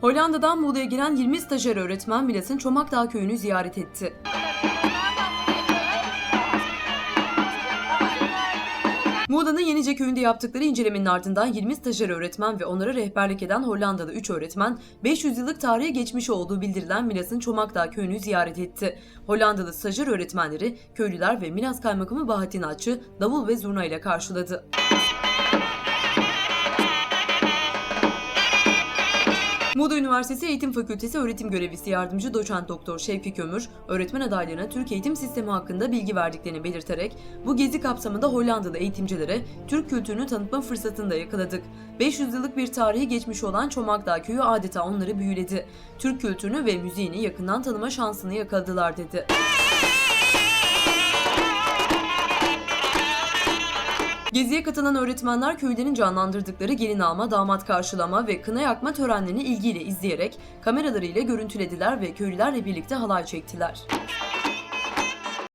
Hollanda'dan Muğla'ya gelen 20 stajyer öğretmen Milas'ın Çomakdağ köyünü ziyaret etti. Muğla'nın Yenice köyünde yaptıkları incelemenin ardından 20 stajyer öğretmen ve onlara rehberlik eden Hollandalı 3 öğretmen 500 yıllık tarihe geçmiş olduğu bildirilen Milas'ın Çomakdağ köyünü ziyaret etti. Hollandalı stajyer öğretmenleri köylüler ve Milas Kaymakamı Bahattin Açı davul ve zurna ile karşıladı. Muğla Üniversitesi Eğitim Fakültesi öğretim görevlisi yardımcı doçent doktor Şevki Kömür, öğretmen adaylarına Türk eğitim sistemi hakkında bilgi verdiklerini belirterek bu gezi kapsamında Hollandalı eğitimcilere Türk kültürünü tanıtma fırsatını da yakaladık. 500 yıllık bir tarihi geçmiş olan Çomakdağ köyü adeta onları büyüledi. Türk kültürünü ve müziğini yakından tanıma şansını yakaladılar dedi. Geziye katılan öğretmenler köylerin canlandırdıkları gelin alma, damat karşılama ve kına yakma törenlerini ilgiyle izleyerek kameralarıyla görüntülediler ve köylülerle birlikte halay çektiler.